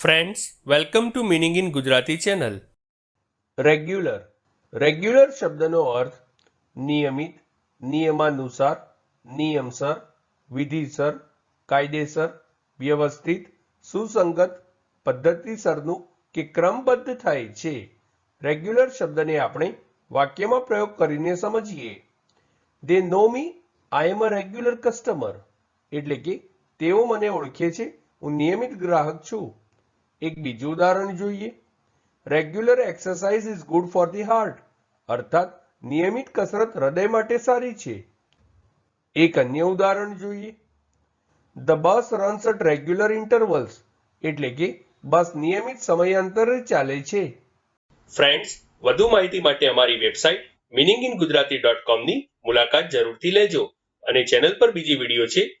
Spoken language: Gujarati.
Friends welcome to meaning in Gujarati channel regular regular શબ્દનો અર્થ નિયમિત નિયમાનુસાર નિયમસર વિધિસર કાયદેસર વ્યવસ્થિત સુસંગત પદ્ધતિસરનું કે ક્રમબદ્ધ થાય છે. રેગ્યુલર શબ્દને આપણે વાક્યમાં પ્રયોગ કરીને સમજીએ. દે નો મી આઈ એમ અ રેગ્યુલર કસ્ટમર એટલે કે તેઓ મને ઓળખે છે, હું નિયમિત ગ્રાહક છું. એક બીજું ઉદાહરણ જોઈએ. Regular exercise is good for the heart અર્થાત, નિયમિત કસરત હૃદય માટે સારી છે. એક અન્ય ઉદાહરણ જોઈએ. The bus runs at regular intervals એટલે કે બસ નિયમિત સમયાંતરે ચાલે છે. ફ્રેન્ડ્સ વધુ માહિતી માટે અમારી website meaning in Gujarati dot કોમની મુલાકાત જરૂરથી લેજો અને ચેનલ પર બીજી વીડિયો છે